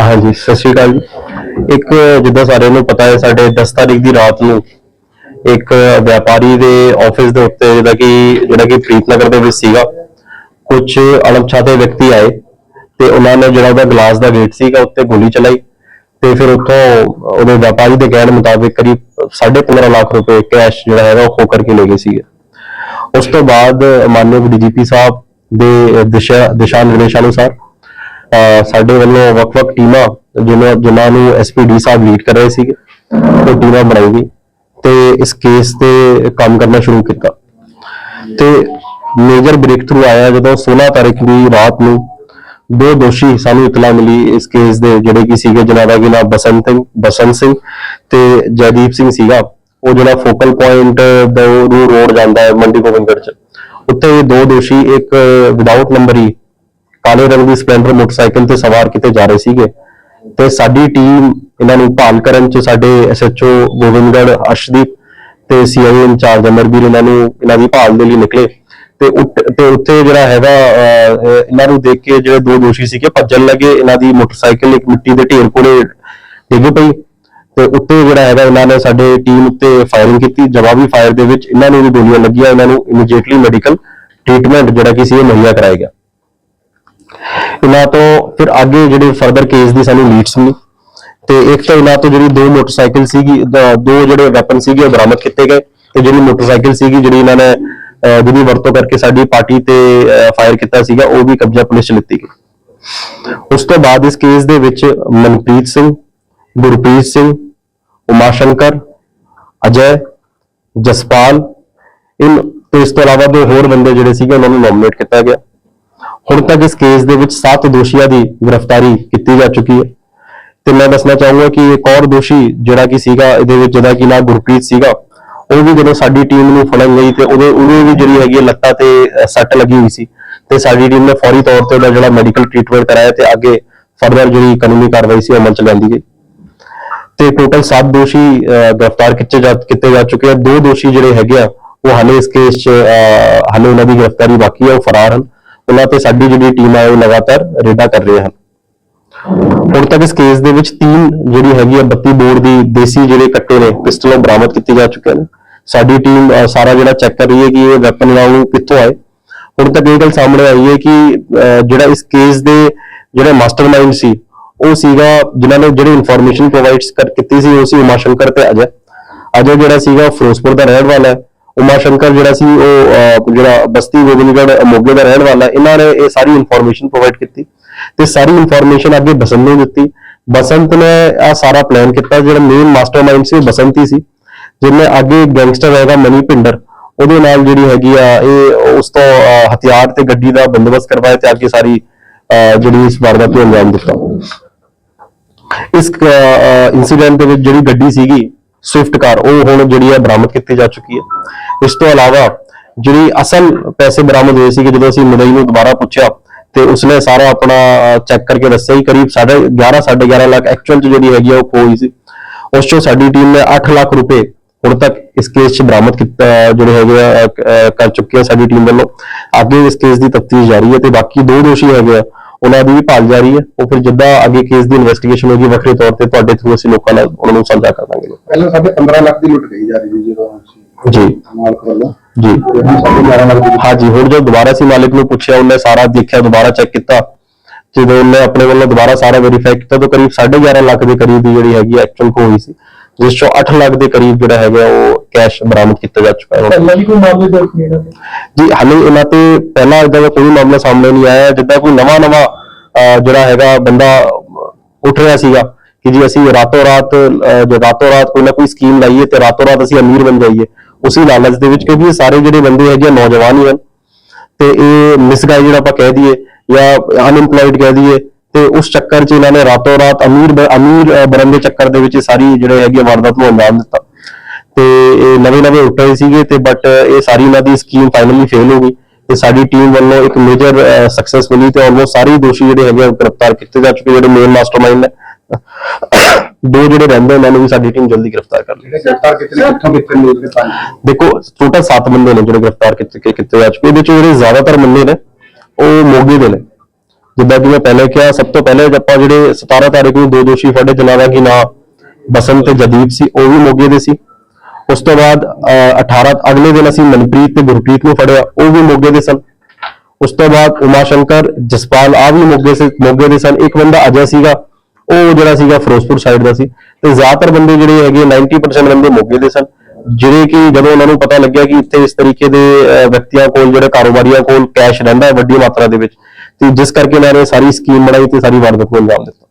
ਹਾਂਜੀ, ਸਤਿ ਸ਼੍ਰੀ ਅਕਾਲ ਜੀ। ਇੱਕ ਜਿੱਦਾਂ ਸਾਰਿਆਂ ਨੂੰ ਪਤਾ ਹੈ, ਸਾਡੇ 10 ਤਾਰੀਖ ਦੀ ਰਾਤ ਨੂੰ ਇੱਕ ਵਪਾਰੀ ਦੇ ਆਫਿਸ ਦੇ ਉੱਤੇ ਜਿਹੜਾ ਕਿ ਜਿਹੜਾ ਕਿ ਪ੍ਰੀਤਨਗਰ ਦੇ ਵਿੱਚ ਸੀਗਾ ਕੁਝ ਅਣਪਛਾਤੇ ਵਿਅਕਤੀ ਆਏ ਤੇ ਉਹਨਾਂ ਨੇ ਜਿਹੜਾ ਉਹਦਾ ਗਲਾਸ ਦਾ ਗੇਟ ਸੀਗਾ ਉੱਤੇ ਗੋਲੀ ਚਲਾਈ ਤੇ ਫਿਰ ਉੱਥੋਂ ਉਹਦੇ ਵਪਾਰੀ ਦੇ ਕਹਿਣ ਮੁਤਾਬਿਕ ਕਰੀਬ 15.5 ਲੱਖ ਰੁਪਏ ਕੈਸ਼ ਜਿਹੜਾ ਹੈਗਾ ਉਹ ਖੋ ਕਰਕੇ ਲੈ ਗਏ ਸੀਗੇ। ਉਸ ਤੋਂ ਬਾਅਦ ਮਾਨਯੋਗ ਡੀਜੀਪੀ ਸਾਹਿਬ ਦੇ ਦਿਸ਼ਾ ਦਿਸ਼ਾ ਨਿਰਦੇਸ਼ਾਂ ਅਨੁਸਾਰ ਸਾਡੇ ਵੱਲੋਂ ਵੱਖ-ਵੱਖ ਟੀਮਾਂ, ਜਿਨ੍ਹਾਂ ਜਿਨ੍ਹਾਂ ਨੂੰ ਐਸਪੀਡੀ ਸਾਹਿਬ ਲੀਡ ਕਰ ਰਹੇ ਸੀਗੇ, ਉਹ ਟੀਮਾਂ ਬਣਾਈ ਗਈ ਤੇ ਇਸ ਕੇਸ ਤੇ ਕੰਮ ਕਰਨਾ ਸ਼ੁਰੂ ਕੀਤਾ। ਤੇ ਮੇਜਰ ਬ੍ਰੇਕ ਥਰੂ ਆਇਆ ਜਦੋਂ 16 ਤਾਰੀਖ ਦੀ ਰਾਤ ਨੂੰ ਦੋ ਦੋਸ਼ੀ ਸਾਨੂੰ ਇਤਲਾ ਮਿਲੀ ਇਸ ਕੇਸ ਦੇ, ਜਿਹੜੇ ਕੀ ਸੀਗੇ ਜਿਨ੍ਹਾਂ ਕਿ ਨਾਮ ਬਸੰਤ ਸਿੰਘ ਬਸੰਤ ਸਿੰਘ ਤੇ ਜੈਦੀਪ ਸਿੰਘ ਸੀਗਾ। ਉਹ ਜਿਹੜਾ ਫੋਕਲ ਪੁਆਇੰਟ ਦਾ ਰੋਡ ਜਾਂਦਾ ਹੈ ਮੰਡੀ ਗੋਬਿੰਦਗੜ੍ਹ ਚ। ਉੱਤੇ ਦੋ ਦੋਸ਼ੀ, ਇੱਕ ਵਿਦਆਊਟ ਨੰਬਰ ਹੀ ਕਾਲੇ ਰੰਗ ਦੀ ਸਪਲੈਂਡਰ ਮੋਟਰਸਾਈਕਲ ਤੇ ਸਵਾਰ ਕਿਤੇ ਜਾ ਰਹੇ ਸੀਗੇ। ਤੇ ਸਾਡੀ ਟੀਮ ਇਹਨਾਂ ਨੂੰ ਭਾਲ ਕਰਨ ਚ ਸਾਡੇ ਐਸਐਚਓ ਗੋਬਿੰਦਗੜ੍ਹ ਅਰਸ਼ਦੀਪ ਤੇ ਸੀਆਈਏ ਇੰਚਾਰਜ ਅਮਰਵੀਰ ਇਹਨਾਂ ਨੂੰ ਇਹਨਾਂ ਦੀ ਭਾਲ ਦੇ ਲਈ ਨਿਕਲੇ। ਤੇ ਉੱਟ- ਤੇ ਉੱਥੇ ਜਿਹੜਾ ਹੈਗਾ ਇਹਨਾਂ ਨੂੰ ਦੇਖ ਕੇ ਜਿਹੜੇ ਦੋ ਦੋਸ਼ੀ ਸੀਗੇ, ਭੱਜਣ ਲੱਗੇ। ਇਹਨਾਂ ਦੀ ਮੋਟਰਸਾਈਕਲ ਇੱਕ ਮਿੱਟੀ ਦੇ ਢੇਰ ਕੋਲੇ ਡਿੱਗ ਪਈ। ਤੇ ਉੱਤੇ ਜਿਹੜਾ ਹੈਗਾ, ਇਹਨਾਂ ਨੇ ਸਾਡੇ ਟੀਮ ਉੱਤੇ ਫਾਇਰਿੰਗ ਕੀਤੀ। ਜਵਾਬੀ ਫਾਇਰ ਦੇ ਵਿੱਚ ਇਹਨਾਂ ਨੂੰ ਵੀ ਗੋਲੀਆਂ ਲੱਗੀਆਂ। ਇਹਨਾਂ ਨੂੰ ਇਮੀਡੀਏਟਲੀ ਮੈਡੀਕਲ ਟ੍ਰੀਟਮੈਂਟ ਜਿਹੜਾ ਕਿ ਸੀ ਇਹ ਮੁਹੱਈਆ ਕਰਾਇਆ ਗਿਆ। ਇਹਨਾਂ ਤੋਂ ਫਿਰ ਅੱਗੇ ਜਿਹੜੇ ਫਰਦਰ ਕੇਸ ਦੀ ਸਾਨੂੰ ਲੀਡਸ ਮਿਲੀ। ਤੇ ਇੱਕ ਤਾਂ ਇਹਨਾਂ ਤੋਂ ਜਿਹੜੀ ਦੋ ਮੋਟਰਸਾਈਕਲ ਸੀਗੀ ਦੋ ਜਿਹੜੇ ਵੈਪਨ ਸੀਗੇ ਉਹ ਬਰਾਮਦ ਕੀਤੇ ਗਏ ਤੇ ਜਿਹੜੀ ਮੋਟਰਸਾਈਕਲ ਸੀਗੀ ਜਿਹੜੀ ਇਹਨਾਂ ਨੇ ਅਹ, ਜਿਹਦੀ ਵਰਤੋਂ ਕਰਕੇ ਸਾਡੀ ਪਾਰਟੀ ਤੇ ਫਾਇਰ ਕੀਤਾ ਸੀਗਾ ਉਹ ਵੀ ਕਬਜ਼ਾ ਪੁਲਿਸ ਚ ਲਿੱਤੀ ਗਈ। ਉਸ ਤੋਂ ਬਾਅਦ ਇਸ ਕੇਸ ਦੇ ਵਿੱਚ ਮਨਪ੍ਰੀਤ ਸਿੰਘ ਗੁਰਪ੍ਰੀਤ ਸਿੰਘ ਉਮਾ ਸ਼ੰਕਰ ਅਜੈ ਜਸਪਾਲ ਇਨ ਤੇ ਇਸ ਤੋਂ ਇਲਾਵਾ ਦੋ ਹੋਰ ਬੰਦੇ ਜਿਹੜੇ ਸੀਗੇ ਉਹਨਾਂ ਨੂੰ ਨੋਮੀਨੇਟ ਕੀਤਾ ਗਿਆ। ਹੁਣ ਤੱਕ ਇਸ ਕੇਸ ਦੇ ਵਿੱਚ 7 ਦੋਸ਼ੀਆਂ ਦੀ ਗ੍ਰਿਫਤਾਰੀ ਕੀਤੀ ਜਾ ਚੁੱਕੀ ਹੈ। ਤੇ ਮੈਂ ਦੱਸਣਾ ਚਾਹੂੰਗਾ ਕਿ ਇੱਕ ਹੋਰ ਦੋਸ਼ੀ ਜਿਹੜਾ ਕਿ ਸੀਗਾ ਇਹਦੇ ਵਿੱਚ ਜਿਹਦਾ ਕਿ ਨਾਮ ਗੁਰਪ੍ਰੀਤ ਸੀਗਾ ਉਹ ਵੀ ਜਦੋਂ ਸਾਡੀ ਟੀਮ ਨੂੰ ਫੜਨ ਗਈ ਤੇ ਉਹਦੇ ਉਹਨੂੰ ਵੀ ਜਿਹੜੀ ਹੈਗੀ ਲੱਤਾਂ ਤੇ ਸੱਟ ਲੱਗੀ ਹੋਈ ਸੀ। ਤੇ ਸਾਡੀ ਟੀਮ ਨੇ ਫੌਰੀ ਤੌਰ ਤੇ ਉਹਦਾ ਜਿਹੜਾ ਮੈਡੀਕਲ ਟ੍ਰੀਟਮੈਂਟ ਕਰਾਇਆ ਤੇ ਅੱਗੇ ਫਰਦਰ ਜਿਹੜੀ ਕਾਨੂੰਨੀ ਕਾਰਵਾਈ ਸੀ ਉਹ ਅਮਲ ਚ ਲਿਆਂਦੀ ਗਈ। ਤੇ ਟੋਟਲ 7 ਦੋਸ਼ੀ ਅਹ, ਗ੍ਰਿਫਤਾਰ ਕੀਤੇ ਜਾ ਕੀਤੇ ਜਾ ਚੁੱਕੇ ਆ। ਦੋ ਦੋਸ਼ੀ ਜਿਹੜੇ ਹੈਗੇ ਆ ਉਹ ਹਾਲੇ ਇਸ ਕੇਸ 'ਚ ਅਹ, ਹਾਲੇ ਉਹਨਾਂ ਦੀ ਗ੍ਰਿਫਤਾਰੀ ਬਾਕੀ ਹੈ ਉਹ ਫਰਾਰ ਹਨ। ਉਹਨਾਂ ਤੇ ਸਾਡੀ ਜਿਹੜੀ ਟੀਮ ਹੈ ਉਹ ਲਗਾਤਾਰ ਰੇਡਾ ਕਰ ਰਹੇ ਹਨ। ਹੁਣ ਤੱਕ ਇਸ ਕੇਸ ਦੇ ਵਿੱਚ ਤਿੰਨ ਜਿਹੜੀ ਹੈਗੀ ਆ 32 ਬੋਰ ਦੀ ਦੇਸੀ ਜਿਹੜੇ ਕੱਟੇ ਨੇ ਪਿਸਟਲੋਂ ਬਰਾਮਦ ਕੀਤੇ ਜਾ ਚੁੱਕੇ ਨੇ। ਸਾਡੀ ਟੀਮ ਸਾਰਾ ਜਿਹੜਾ ਚੈੱਕ ਕਰ ਰਹੀ ਹੈ ਕਿ ਇਹ ਵੈਪਨ ਆ ਕਿੱਥੋਂ ਆਏ। ਹੁਣ ਤੱਕ ਇਹ ਗੱਲ ਸਾਹਮਣੇ ਆਈ ਹੈ ਕਿ ਜਿਹੜਾ ਇਸ ਕੇਸ ਦੇ ਜਿਹੜੇ ਮਾਸਟਰਮਾਈਂਡ ਸੀ, ਉਹ ਸੀਗਾ ਜਿਨ੍ਹਾਂ ਨੇ ਜਿਹੜੀ ਇਨਫੋਰਮੇਸ਼ਨ ਪ੍ਰੋਵਾਈਡਸ ਕਰ, ਕੀਤੀ ਸੀ, ਉਹ ਸੀ ਉਮਾ ਸ਼ੰਕਰ ਤੇ ਅਜੈ। ਅਜੈ ਜਿਹੜਾ ਸੀਗਾ, ਉਹ ਫਿਰੋਜ਼ਪੁਰ ਦਾ ਰਹਿਣ ਵਾਲਾ ਹੈ। ਉਮਾ ਸ਼ੰਕਰ ਜਿਹੜਾ ਸੀ ਉਹ ਜਿਹੜਾ ਬਸਤੀ ਗੋਬਿੰਦਗੜ੍ਹ ਮੋਗੇ ਦਾ ਰਹਿਣ ਵਾਲਾ ਇਹਨਾਂ ਨੇ ਇਹ ਸਾਰੀ ਇਨਫੋਰਮੇਸ਼ਨ ਪ੍ਰੋਵਾਈਡ ਕੀਤੀ ਤੇ ਸਾਰੀ ਇਨਫੋਰਮੇਸ਼ਨ ਅੱਗੇ ਬਸੰਤ ਨੂੰ ਦਿੱਤੀ। ਬਸੰਤ ਨੇ ਆ ਸਾਰਾ ਪਲਾਨ ਕੀਤਾ ਜਿਹੜਾ ਮੇਨ ਮਾਸਟਰਮਾਈਂਡ ਸੀ ਉਹ ਬਸੰਤ ਹੀ ਸੀ ਜਿਹਨੇ ਅੱਗੇ ਗੈਂਗਸਟਰ ਹੈਗਾ ਮਨੀ ਪਿੰਡਰ ਉਹਦੇ ਨਾਲ ਜਿਹੜੀ ਹੈਗੀ ਆ ਇਹ ਉਸ ਤੋਂ ਹਥਿਆਰ ਤੇ ਗੱਡੀ ਦਾ ਬੰਦੋਬਸਤ ਕਰਵਾਇਆ ਤੇ ਅੱਗੇ ਸਾਰੀ ਅਹ, ਜਿਹੜੀ ਇਸ ਵਾਰਦਾਤ ਨੂੰ ਅੰਜਾਮ ਦਿੱਤਾ। ਇਸ ਇਨਸੀਡੈਂਟ ਦੇ ਵਿੱਚ ਜਿਹੜੀ ਗੱਡੀ ਸੀਗੀ ਸਵਿਫਟ ਕਾਰ, ਉਹ ਹੁਣ ਜਿਹੜੀ ਹੈ ਬਰਾਮਦ ਕੀਤੀ ਜਾ ਚੁੱਕੀ ਹੈ। ਇਸ ਤੋਂ ਇਲਾਵਾ ਜਿਹੜੀ ਅਸਲ ਪੈਸੇ ਬਰਾਮਦ ਹੋਏ ਸੀਗੇ, ਜਦੋਂ ਅਸੀਂ ਮੁਦਈ ਨੂੰ ਦੁਬਾਰਾ ਪੁੱਛਿਆ, ਤੇ ਉਸਨੇ ਸਾਰਾ ਆਪਣਾ ਚੈੱਕ ਕਰਕੇ ਦੱਸਿਆ ਹੀ ਕਰੀਬ 11.5 11.5 ਲੱਖ ਐਕਚੁਅਲ ਚ ਜਿਹੜੀ ਹੈਗੀ ਆ, ਉਹ ਖੋਈ ਸੀ। ਉਸ ਚੋਂ ਸਾਡੀ ਟੀਮ ਨੇ 8 ਲੱਖ ਰੁਪਏ ਹੁਣ ਤੱਕ ਇਸ ਕੇਸ 'ਚ ਬਰਾਮਦ ਕੀਤਾ, ਜਿਹੜੇ ਹੈਗੇ ਆ ਕਰ ਚੁੱਕੀ ਹੈ ਸਾਡੀ ਟੀਮ ਵੱਲੋਂ। ਅੱਗੇ ਇਸ ਕੇਸ ਦੀ ਤਫਤੀਸ਼ ਜਾਰੀ ਹੈ ਤੇ ਬਾਕੀ ਦੋ ਦੋਸ਼ੀ ਹੈਗੇ ਆ ਉਹਨਾਂ ਦੀ ਵੀ ਭਾਲ ਜਾਰੀ ਹੈ। ਉਹ ਫਿਰ ਜਿੱਦਾਂ ਅੱਗੇ ਕੇਸ ਦੀ ਇਨਵੈਸਟੀਗੇਸ਼ਨ ਹੋਗੀ ਵੱਖਰੇ ਤੌਰ ਤੇ ਤੁਹਾਡੇ ਥਰੂ ਅਸੀਂ ਲੋਕਾਂ ਨਾਲ ਉਹਨਾਂ ਨੂੰ ਸਾਂਝਾ ਕਰ ਦਾਂਗੇ। ਪਹਿਲਾਂ ਸਾਡੇ 15 ਲੱਖ ਦੀ ਲੁੱਟ ਗਈ ਜਾ ਰਹੀ ਸੀ ਜਦੋਂ ਅਸੀਂ ਜੀ। ਮਾਲਕ ਵੱਲੋਂ। ਜੀ। ਤੇ ਹੁਣ ਸਾਡੇ 11 ਲੱਖ ਦੀ ਹਾਂਜੀ ਹੁਣ ਜਦੋਂ ਦੁਬਾਰਾ ਅਸੀਂ ਮਾਲਿਕ ਨੂੰ ਪੁੱਛਿਆ ਉਹਨੇ ਸਾਰਾ ਦੇਖਿਆ ਦੁਬਾਰਾ ਚੈੱਕ ਕੀਤਾ। ਜਦੋਂ ਉਹਨੇ ਆਪਣੇ ਵੱਲੋਂ ਦੁਬਾਰਾ ਸਾਰਾ ਵੈਰੀਫਾਈ ਕੀਤਾ ਤਾਂ ਕਰੀਬ 11.5 ਲੱਖ ਦੇ ਕਰੀਬ ਦੀ ਜਿਹੜੀ ਹੈਗੀ ਐਕਚੁਅਲ ਹੋਈ ਸੀ। ਜਿਸ ਚੋਂ 8 ਲੱਖ ਦੇ ਕਰੀਬ ਜਿਹੜਾ ਹੈਗਾ ਉਹ ਕੈਸ਼ ਬਰਾਮਦ ਕੀਤਾ ਜਾ ਚੁੱਕਾ ਹੈ। ਪਹਿਲਾਂ ਵੀ ਕੋਈ ਮਾਮਲੇ ਦਰਜ ਨਹੀਂ ਇਹਨਾਂ ਦੇ ਜੀ ਹਾਲੇ ਇਹਨਾਂ ਤੇ ਪਹਿਲਾਂ ਇਦਾਂ ਦਾ ਕੋਈ ਮਾਮਲਾ ਸਾਹਮਣੇ ਨਹੀਂ ਆਇਆ। ਜਿੱਦਾਂ ਕੋਈ ਨਵਾਂ ਨਵਾਂ ਜਿਹੜਾ ਹੈਗਾ ਬੰਦਾ ਉੱਠ ਰਿਹਾ ਸੀਗਾ ਕਿ ਜੀ ਅਸੀਂ ਰਾਤੋਂ ਰਾਤ ਜੋ ਰਾਤੋਂ ਰਾਤ ਕੋਈ ਨਾ ਕੋਈ ਸਕੀਮ ਲਾਈਏ ਤੇ ਰਾਤੋਂ ਰਾਤ ਅਸੀਂ ਅਮੀਰ ਬਣ ਜਾਈਏ ਉਸੇ ਲਾਲਚ ਦੇ ਵਿੱਚ ਕਿਉਂਕਿ ਇਹ ਸਾਰੇ ਜਿਹੜੇ ਬੰਦੇ ਹੈਗੇ ਆ, ਨੌਜਵਾਨ ਹੀ ਹਨ। ਤੇ ਇਹ ਮਿਸਗਾਈਡ ਜਿਹੜਾ ਆਪਾਂ ਕਹਿ ਦਈਏ ਜਾਂ ਅਨਇੰਪਲੋਇਡ ਕਹਿ ਦਈਏ ਤੇ ਉਸ ਚੱਕਰ 'ਚ ਇਹਨਾਂ ਨੇ ਰਾਤੋਂ ਰਾਤ ਅਮੀਰ ਅਮੀਰ ਬਣਨ ਦੇ ਚੱਕਰ ਦੇ ਵਿੱਚ ਸਾਰੀ ਜਿਹੜੇ ਹੈਗੀ ਵਾਰਦਾਤ ਨੂੰ ਅੰਜਾਮ ਦਿੱਤਾ। ਤੇ ਇਹ ਨਵੇਂ ਨਵੇਂ ਉੱਠ ਰਹੇ ਸੀਗੇ ਤੇ ਬਟ ਇਹ ਸਾਰੀ ਇਹਨਾਂ ਦੀ ਸਕੀਮ ਫਾਈਨਲੀ ਫੇਲ ਹੋ ਗਈ ਤੇ ਸਾਡੀ ਟੀਮ ਵੱਲੋਂ ਇੱਕ ਮੇਜਰ ਸਕਸੈਸ ਮਿਲੀ ਤੇ ਆਲਮੋਸਟ ਸਾਰੇ ਹੀ ਦੋਸ਼ੀ ਜਿਹੜੇ ਹੈਗੇ ਆ ਗ੍ਰਿਫਤਾਰ ਕੀਤੇ ਜਾ ਚੁੱਕੇ ਜਿਹੜੇ ਮੇਨ ਮਾਸਟਰਮਾਈਂਡ ਨੇ ਦੋ ਜਿਹੜੇ ਰਹਿੰਦੇ ਉਹਨਾਂ ਨੂੰ ਵੀ ਸਾਡੀ ਟੀਮ ਜਲਦੀ ਗ੍ਰਿਫਤਾਰ ਕਰ ਲਈ ਗ੍ਰਿਫਤਾਰ ਕੀਤੇ ਕਿੱਥੋਂ ਕਿੱਥੇ ਮਿਲ ਕੇ ਦੇਖੋ ਟੋਟਲ 7 ਬੰਦੇ ਨੇ ਜਿਹੜੇ ਗ੍ਰਿਫਤਾਰ ਕੀਤੇ ਕੀਤੇ ਜਾ ਚੁੱਕੇ। ਇਹਦੇ ਚੋਂ ਜਿਹੜੇ ਜ਼ਿਆਦਾਤਰ ਬੰਦੇ ਨੇ ਉਹ ਮੋਗੇ ਦੇ ਨੇ। ਜਿੱਦਾਂ ਕਿ ਮੈਂ ਪਹਿਲੇ ਕਿਹਾ ਸਭ ਤੋਂ ਪਹਿਲੇ ਆਪਾਂ ਜਿਹੜੇ 17 ਤਾਰੀਖ ਨੂੰ ਦੋ ਦੋਸ਼ੀ ਫੜੇ ਜਿਨ੍ਹਾਂ ਦਾ ਕਿ ਨਾਂ ਬਸੰਤ ਤੇ ਜਦੀਪ ਸੀ ਉਹ ਵੀ ਮੋਗੇ ਦੇ ਸੀ। ਉਸ ਤੋਂ ਬਾਅਦ ਅਹ, 18 ਅਗਲੇ ਦਿਨ ਅਸੀਂ ਮਨਪ੍ਰੀਤ ਤੇ ਗੁਰਪ੍ਰੀਤ ਨੂੰ ਫੜਿਆ ਉਹ ਵੀ ਮੋਗੇ ਦੇ ਸਨ। ਉਸ ਤੋਂ ਬਾਅਦ ਉਮਾ ਸ਼ੰਕਰ ਜਸਪਾਲ ਆ ਵੀ ਮੋਗੇ ਸੇ ਮੋਗੇ ਦੇ ਸਨ। ਇੱਕ ਬੰਦਾ ਅਜੇ ਸੀਗਾ ਉਹ ਜਿਹੜਾ ਸੀਗਾ ਫਿਰੋਜ਼ਪੁਰ ਸਾਈਡ ਦਾ ਸੀ। ਤੇ ਜ਼ਿਆਦਾਤਰ ਬੰਦੇ ਜਿਹੜੇ ਹੈਗੇ 90% ਬੰਦੇ ਮੋਗੇ ਦੇ ਸਨ। ਜਿਹੜੇ ਕਿ ਜਦੋਂ ਉਹਨਾਂ ਨੂੰ ਪਤਾ ਲੱਗਿਆ ਕਿ ਇੱਥੇ ਇਸ ਤਰੀਕੇ ਦੇ ਵਿਅਕਤੀਆਂ ਕੋਲ ਜਿਹੜੇ ਕਾਰੋਬਾਰੀਆਂ ਕੋਲ ਕੈਸ਼ ਰਹਿੰਦਾ ਹੈ ਵੱਡੀ ਮਾਤਰਾ ਦੇ ਵਿੱਚ ਤੇ ਜਿਸ ਕਰਕੇ ਇਹਨਾਂ ਨੇ ਸਾਰੀ ਸਕੀਮ ਬਣਾਈ ਤੇ ਸਾਰੀ ਵਾਰਦਾਤ ਨੂੰ ਅੰਜਾਮ ਦਿੱਤਾ।